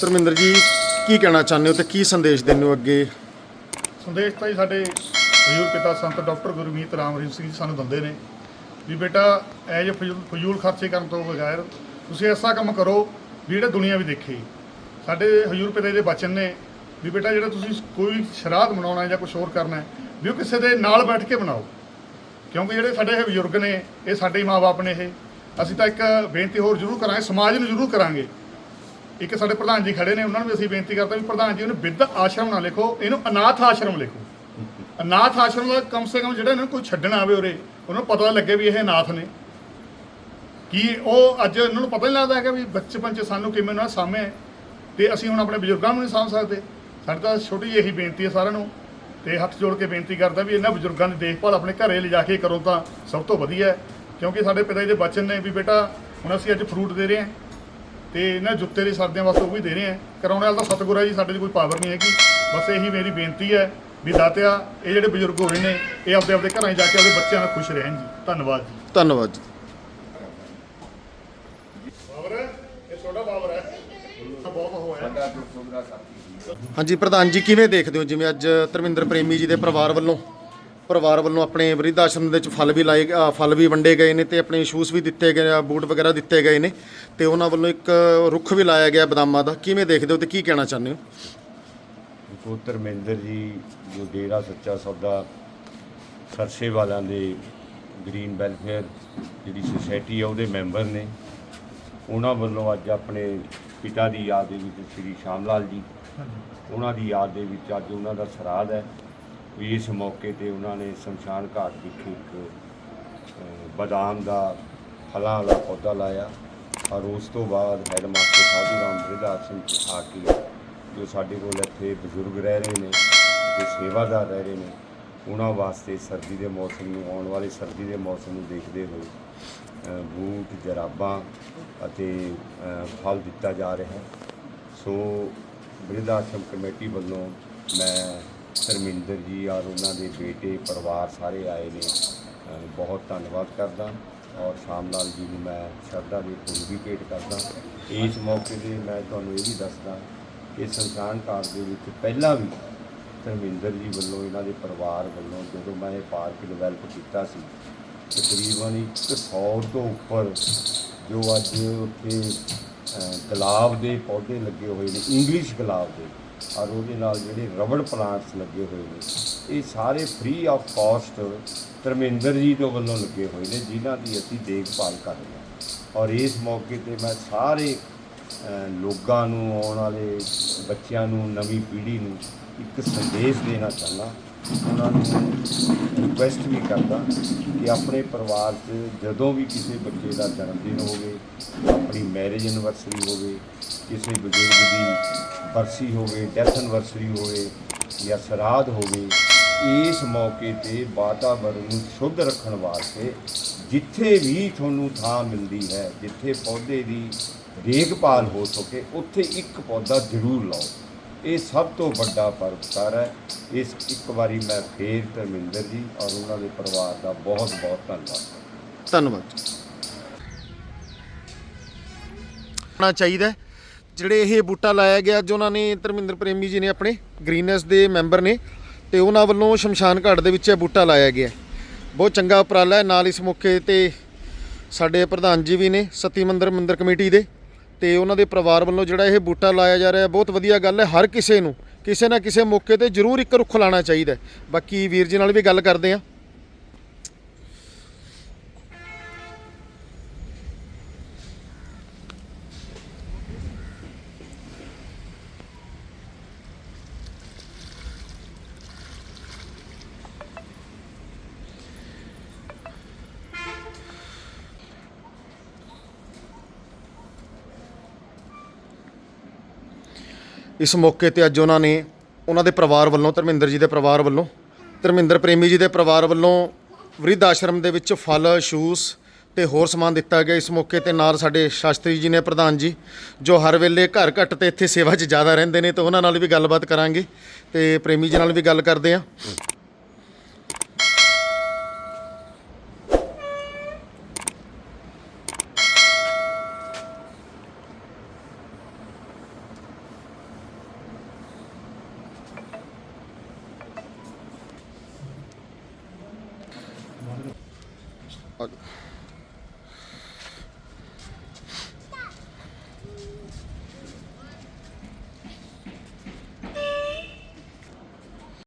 ਧਰਮਿੰਦਰ ਜੀ, ਕੀ ਕਹਿਣਾ ਚਾਹੁੰਦੇ ਹੋ ਤੇ ਕੀ ਸੰਦੇਸ਼ ਦਿੰਦੇ ਹੋ ਅੱਗੇ? ਸੰਦੇਸ਼ ਤਾਂ ਜੀ ਸਾਡੇ ਹਜੂਰ ਪਿਤਾ ਸੰਤ ਡਾਕਟਰ ਗੁਰਮੀਤ ਰਾਮ ਰਹੀਮ ਸਿੰਘ ਜੀ ਸਾਨੂੰ ਦਿੰਦੇ ਨੇ ਵੀ ਬੇਟਾ ਐਜ ਫਜ਼ੂਲ ਫਜ਼ੂਲ ਖਰਚੇ ਕਰਨ ਤੋਂ ਬਗੈਰ ਤੁਸੀਂ ਐਸਾ ਕੰਮ ਕਰੋ ਵੀ ਜਿਹੜਾ ਦੁਨੀਆ ਵੀ ਦੇਖੇ। ਸਾਡੇ ਹਜੂਰ ਪਿਤਾ ਜੀ ਦੇ ਬਚਨ ਨੇ ਵੀ ਬੇਟਾ, ਜਿਹੜਾ ਤੁਸੀਂ ਕੋਈ ਸ਼ਰਾਧ ਮਨਾਉਣਾ ਜਾਂ ਕੁਝ ਹੋਰ ਕਰਨਾ ਵੀ ਉਹ ਕਿਸੇ ਦੇ ਨਾਲ ਬੈਠ ਕੇ ਬਣਾਓ ਕਿਉਂਕਿ ਜਿਹੜੇ ਸਾਡੇ ਬਜ਼ੁਰਗ ਨੇ, ਇਹ ਸਾਡੇ ਹੀ ਮਾਪੇ ਨੇ ਇਹ। ਅਸੀਂ ਤਾਂ ਇੱਕ ਬੇਨਤੀ ਹੋਰ ਜ਼ਰੂਰ ਕਰਾਂਗੇ, ਸਮਾਜ ਨੂੰ ਜ਼ਰੂਰ ਕਰਾਂਗੇ ਇੱਕ ਸਾਡੇ ਪ੍ਰਧਾਨ ਜੀ ਖੜੇ ਨੇ, ਉਹਨਾਂ ਨੂੰ ਵੀ ਅਸੀਂ ਬੇਨਤੀ ਕਰਦੇ ਹਾਂ ਵੀ ਪ੍ਰਧਾਨ ਜੀ, ਉਹਨੂੰ ਬਿੱਧ ਆਸ਼ਰਮ ਨਾ ਲਿਖੋ, ਇਹਨੂੰ ਅਨਾਥ ਆਸ਼ਰਮ ਲਿਖੋ। ਅਨਾਥ ਆਸ਼ਰਮ ਦਾ ਕਮ ਸੇ ਕਮ ਜਿਹੜਾ ਇਹਨਾਂ ਨੂੰ ਕੋਈ ਛੱਡਣ ਆਵੇ ਉਰੇ, ਉਹਨਾਂ ਨੂੰ ਪਤਾ ਲੱਗੇ ਵੀ ਇਹ ਅਨਾਥ ਨੇ। ਕੀ ਉਹ ਅੱਜ ਇਹਨਾਂ ਨੂੰ ਪਤਾ ਨਹੀਂ ਲੱਗਦਾ ਹੈਗਾ ਵੀ ਬਚਪਨ ਚ ਸਾਨੂੰ ਕਿਵੇਂ ਉਹਨਾਂ ਸਾਹਮਣੇ ਤੇ ਅਸੀਂ ਹੁਣ ਆਪਣੇ ਬਜ਼ੁਰਗਾਂ ਨੂੰ ਨਹੀਂ ਸਾਂਭ ਸਕਦੇ। ਸਾਡੀ ਤਾਂ ਛੋਟੀ ਜਿਹੀ ਇਹੀ ਬੇਨਤੀ ਹੈ ਸਾਰਿਆਂ ਨੂੰ। ਤੇ ਹੱਥ ਜੋੜ ਕੇ ਬੇਨਤੀ ਕਰਦਾ ਵੀ ਇਹਨਾਂ ਬਜ਼ੁਰਗਾਂ ਦੀ ਦੇਖਭਾਲ ਆਪਣੇ ਘਰੇ ਲਿਜਾ ਕੇ ਕਰੋ ਤਾਂ ਸਭ ਤੋਂ ਵਧੀਆ ਹੈ। ਕਿਉਂਕਿ ਸਾਡੇ ਪਿਤਾ ਜੀ ਦੇ ਬਚਨ ਨੇ ਵੀ ਬੇਟਾ, ਹੁਣ ਅਸੀਂ ਅੱਜ ਫਰੂਟ ਦੇ ਰਹੇ ਹਾਂ। ਤੇ ਇਹਨਾਂ ਜੁੱਤੇ ਦੇ ਸਰਦਿਆਂ ਵਾਸਤੇ ਉਹ ਵੀ ਦੇ ਰਹੇ ਆ। ਕਰਾਉਣੇ ਵਾਲਾ ਤਾਂ ਸਤਿਗੁਰੂ ਜੀ ਸਾਡੇ 'ਚ ਕੋਈ ਪਾਵਰ ਨਹੀਂ ਹੈਗੀ। ਬਸ ਇਹੀ ਮੇਰੀ ਬੇਨਤੀ ਹੈ ਵੀ ਦਾਤਿਆ ਇਹ ਜਿਹੜੇ ਬਜ਼ੁਰਗ ਹੋ ਰਹੇ ਨੇ ਇਹ ਆਪਦੇ ਆਪਦੇ ਘਰਾਂ 'ਚ ਜਾ ਕੇ ਆਪਦੇ ਬੱਚਿਆਂ ਨਾਲ ਖੁਸ਼ ਰਹਿਣ ਜੀ। ਧੰਨਵਾਦ ਜੀ। ਧੰਨਵਾਦ ਜੀ। ਬਾਬਰ ਇਹ ਛੋਟਾ ਬਾਬਰ ਹੈ। ਬਹੁਤ ਹੋਇਆ ਹਾਂਜੀ ਪ੍ਰਧਾਨ ਜੀ ਕਿਵੇਂ ਦੇਖਦੇ ਹੋ? ਜਿਵੇਂ ਅੱਜ ਧਰਮਿੰਦਰ ਪ੍ਰੇਮੀ ਜੀ ਦੇ ਪਰਿਵਾਰ ਵੱਲੋਂ ਪਰਿਵਾਰ ਵੱਲੋਂ ਆਪਣੇ ਬ੍ਰਿਧ ਆਸ਼ਰਮ ਦੇ ਵਿੱਚ ਫਲ ਵੀ ਲਾਏ ਫਲ ਵੀ ਵੰਡੇ ਗਏ ਨੇ ਤੇ ਆਪਣੇ ਸ਼ੂਜ਼ ਵੀ ਦਿੱਤੇ ਗਏ ਆ ਬੂਟ ਵਗੈਰਾ ਦਿੱਤੇ ਗਏ ਨੇ ਤੇ ਉਹਨਾਂ ਵੱਲੋਂ ਇੱਕ ਰੁੱਖ ਵੀ ਲਾਇਆ ਗਿਆ ਬਦਾਮਾਂ ਦਾ। ਕਿਵੇਂ ਦੇਖਦੇ ਹੋ ਤੇ ਕੀ ਕਹਿਣਾ ਚਾਹੁੰਦੇ ਹੋ? ਦੇਖੋ ਧਰਮਿੰਦਰ ਜੀ ਜੋ ਡੇਰਾ ਸੱਚਾ ਸੌਦਾ ਸਰਸੇ ਵਾਲਿਆਂ ਦੇ ਗ੍ਰੀਨ ਵੈਲਫੇਅਰ ਜਿਹੜੀ ਸੁਸਾਇਟੀ ਆ ਉਹਦੇ ਮੈਂਬਰ ਨੇ। ਉਹਨਾਂ ਵੱਲੋਂ ਅੱਜ ਆਪਣੇ ਪਿਤਾ ਦੀ ਯਾਦ ਦੇ ਵਿੱਚ ਸ੍ਰੀ ਸ਼ਾਮ ਲਾਲ ਜੀ ਉਹਨਾਂ ਦੀ ਯਾਦ ਦੇ ਵਿੱਚ ਅੱਜ ਉਹਨਾਂ ਦਾ ਸਰਾਧ ਹੈ। ਵੀ ਇਸ ਮੌਕੇ ਤੇ ਉਹਨਾਂ ਨੇ ਸ਼ਮਸ਼ਾਨ ਘਾਟ ਵਿਖੇ ਇੱਕ ਬਦਾਮ ਦਾ ਫਲਾਂ ਵਾਲਾ ਪੌਦਾ ਲਾਇਆ ਔਰ ਉਸ ਤੋਂ ਬਾਅਦ ਹੈਡਮਾਸਟਰ ਸਾਧੂ ਰਾਮ ਬਿਰਧ ਆਸ਼ਰਮ 'ਚ ਆ ਕੇ ਜੋ ਸਾਡੇ ਕੋਲ ਇੱਥੇ ਬਜ਼ੁਰਗ ਰਹਿ ਰਹੇ ਨੇ, ਜੋ ਸੇਵਾਦਾਰ ਰਹਿ ਰਹੇ ਨੇ, ਉਹਨਾਂ ਵਾਸਤੇ ਸਰਦੀ ਦੇ ਮੌਸਮ ਨੂੰ, ਆਉਣ ਵਾਲੇ ਸਰਦੀ ਦੇ ਮੌਸਮ ਨੂੰ ਦੇਖਦੇ ਹੋਏ ਬੂਟ, ਜਰਾਬਾਂ ਅਤੇ ਫਲ ਦਿੱਤਾ ਜਾ ਰਿਹਾ ਹੈ। ਸੋ ਬ੍ਰਿਧ ਆਸ਼ਰਮ ਕਮੇਟੀ ਵੱਲੋਂ ਮੈਂ ਧਰਮਿੰਦਰ ਜੀ ਔਰ ਉਹਨਾਂ ਦੇ ਬੇਟੇ, ਪਰਿਵਾਰ ਸਾਰੇ ਆਏ ਨੇ। ਬਹੁਤ ਧੰਨਵਾਦ ਕਰਦਾ ਔਰ ਸ਼ਾਮ ਲਾਲ ਜੀ ਨੂੰ ਮੈਂ ਸ਼ਰਧਾ ਦੇ ਫੁੱਲ ਵੀ ਭੇਟ ਕਰਦਾ। ਇਸ ਮੌਕੇ ਤੇ ਮੈਂ ਤੁਹਾਨੂੰ ਇਹ ਵੀ ਦੱਸਦਾ ਕਿ ਸੰਸਾਨ ਘਾਟ ਦੇ ਵਿੱਚ ਪਹਿਲਾਂ ਵੀ ਧਰਮਿੰਦਰ ਜੀ ਵੱਲੋਂ ਇਹਨਾਂ ਦੇ ਪਰਿਵਾਰ ਵੱਲੋਂ ਜਦੋਂ ਮੈਂ ਇਹ ਪਾਰਕ ਡਿਵੈਲਪ ਕੀਤਾ ਸੀ, ਤਕਰੀਬਨ 100 ਤੋਂ ਉੱਪਰ ਜੋ ਅੱਜ ਉੱਥੇ ਗੁਲਾਬ ਦੇ ਪੌਦੇ ਲੱਗੇ ਹੋਏ ਨੇ, ਇੰਗਲਿਸ਼ ਗੁਲਾਬ ਦੇ ਔਰ ਉਹਦੇ ਨਾਲ ਜਿਹੜੇ ਰਬੜ ਪਲਾਂਟਸ ਲੱਗੇ ਹੋਏ ਨੇ, ਇਹ ਸਾਰੇ ਫ੍ਰੀ ਆਫ ਕਾਸਟ ਧਰਮਿੰਦਰ ਜੀ ਤੋਂ ਵੱਲੋਂ ਲੱਗੇ ਹੋਏ ਨੇ, ਜਿਨ੍ਹਾਂ ਦੀ ਅਸੀਂ ਦੇਖਭਾਲ ਕਰ ਰਹੇ ਹਾਂ। ਔਰ ਇਸ ਮੌਕੇ ਤੇ ਮੈਂ ਸਾਰੇ ਲੋਕਾਂ ਨੂੰ, ਆਉਣ ਵਾਲੇ ਬੱਚਿਆਂ ਨੂੰ, ਨਵੀਂ ਪੀੜ੍ਹੀ ਨੂੰ ਇੱਕ ਸੰਦੇਸ਼ ਦੇਣਾ ਚਾਹੁੰਦਾ। ਉਹਨਾਂ ਨੂੰ ਰਿਕੁਐਸਟ ਵੀ ਕਰਦਾ ਕਿ ਆਪਣੇ ਪਰਿਵਾਰ 'ਚ ਜਦੋਂ ਵੀ ਕਿਸੇ ਬੱਚੇ ਦਾ ਜਨਮ ਦਿਨ ਹੋਵੇ, ਆਪਣੀ ਮੈਰਿਜ ਐਨਵਰਸਰੀ ਹੋਵੇ ਕਿਸੇ ਬਜ਼ੁਰਗ ਦੀ ਬਰਸੀ ਹੋਵੇ ਡੈਥ ਐਨਵਰਸਰੀ ਹੋਵੇ ਜਾਂ ਸਰਾਧ ਹੋਵੇ, ਇਸ ਮੌਕੇ ਤੇ ਵਾਤਾਵਰਣ ਨੂੰ ਸ਼ੁੱਧ ਰੱਖਣ ਵਾਸਤੇ ਜਿੱਥੇ ਵੀ ਤੁਹਾਨੂੰ ਥਾਂ ਮਿਲਦੀ ਹੈ, ਜਿੱਥੇ ਪੌਦੇ ਦੀ ਦੇਖਭਾਲ ਹੋ ਸਕੇ, ਉੱਥੇ ਇੱਕ ਪੌਦਾ ਜ਼ਰੂਰ ਲਾਓ। ਇਹ ਸਭ ਤੋਂ ਵੱਡਾ ਪਰਉਪਕਾਰ ਹੈ। ਇਸ ਇੱਕ ਵਾਰੀ ਮੈਂ ਫੇਰ ਧਰਮਿੰਦਰ ਜੀ ਔਰ ਉਹਨਾਂ ਦੇ ਪਰਿਵਾਰ ਦਾ ਬਹੁਤ ਬਹੁਤ ਧੰਨਵਾਦ। ਧੰਨਵਾਦ। ਹੋਣਾ ਚਾਹੀਦਾ ਜਿਹੜੇ ਇਹ ਬੂਟਾ ਲਾਇਆ ਗਿਆ, ਅੱਜ ਉਹਨਾਂ ਨੇ ਧਰਮਿੰਦਰ ਪ੍ਰੇਮੀ ਜੀ ਨੇ ਆਪਣੇ ਗ੍ਰੀਨੈਸ ਦੇ ਮੈਂਬਰ ਨੇ ਤੇ ਉਹਨਾਂ ਵੱਲੋਂ ਸ਼ਮਸ਼ਾਨ ਘਾਟ ਦੇ ਵਿੱਚ ਇਹ ਬੂਟਾ ਲਾਇਆ ਗਿਆ। ਬਹੁਤ ਚੰਗਾ ਉਪਰਾਲਾ ਹੈ। ਨਾਲ ਇਸ ਮੌਕੇ ਤੇ ਸਾਡੇ ਪ੍ਰਧਾਨ ਜੀ ਵੀ ਨੇ, ਸਤੀ ਮੰਦਰ ਮੰਦਰ ਕਮੇਟੀ ਦੇ ਤੇ ਉਹਨਾਂ ਦੇ ਪਰਿਵਾਰ ਵੱਲੋਂ ਜਿਹੜਾ ਇਹ ਬੂਟਾ ਲਾਇਆ ਜਾ ਰਿਹਾ ਬਹੁਤ ਵਧੀਆ ਗੱਲ ਹੈ। ਹਰ ਕਿਸੇ ਨੂੰ, ਕਿਸੇ ਨਾ ਕਿਸੇ ਮੌਕੇ ਤੇ ਜ਼ਰੂਰ ਇੱਕ ਰੁੱਖ ਲਾਣਾ ਚਾਹੀਦਾ ਬਾਕੀ ਵੀਰ ਜੀ ਨਾਲ ਵੀ ਗੱਲ ਕਰਦੇ ਹਾਂ। ਇਸ ਮੌਕੇ ਤੇ ਅੱਜ ਉਹਨਾਂ ਨੇ ਉਹਨਾਂ ਦੇ ਪਰਿਵਾਰ ਵੱਲੋਂ, ਧਰਮਿੰਦਰ ਜੀ ਦੇ ਪਰਿਵਾਰ ਵੱਲੋਂ, ਧਰਮਿੰਦਰ ਪ੍ਰੇਮੀ ਜੀ ਦੇ ਪਰਿਵਾਰ ਵੱਲੋਂ ਵ੍ਰਿਧ ਆਸ਼ਰਮ ਦੇ ਵਿੱਚ ਫਲ ਸ਼ੂਜ਼ ਤੇ ਹੋਰ ਸਮਾਨ ਦਿੱਤਾ ਗਿਆ। ਇਸ ਮੌਕੇ ਤੇ ਨਾਲ ਸਾਡੇ ਸ਼ਾਸਤਰੀ ਜੀ ਨੇ, ਪ੍ਰਧਾਨ ਜੀ, ਜੋ ਹਰ ਵੇਲੇ ਘਰ ਘੱਟ ਤੇ ਇੱਥੇ ਸੇਵਾ 'ਚ ਜ਼ਿਆਦਾ ਰਹਿੰਦੇ ਨੇ, ਤੇ ਉਹਨਾਂ ਨਾਲ ਵੀ ਗੱਲਬਾਤ ਕਰਾਂਗੇ ਤੇ ਪ੍ਰੇਮੀ ਜੀ ਨਾਲ ਵੀ ਗੱਲ ਕਰਦੇ ਹਾਂ। Bak.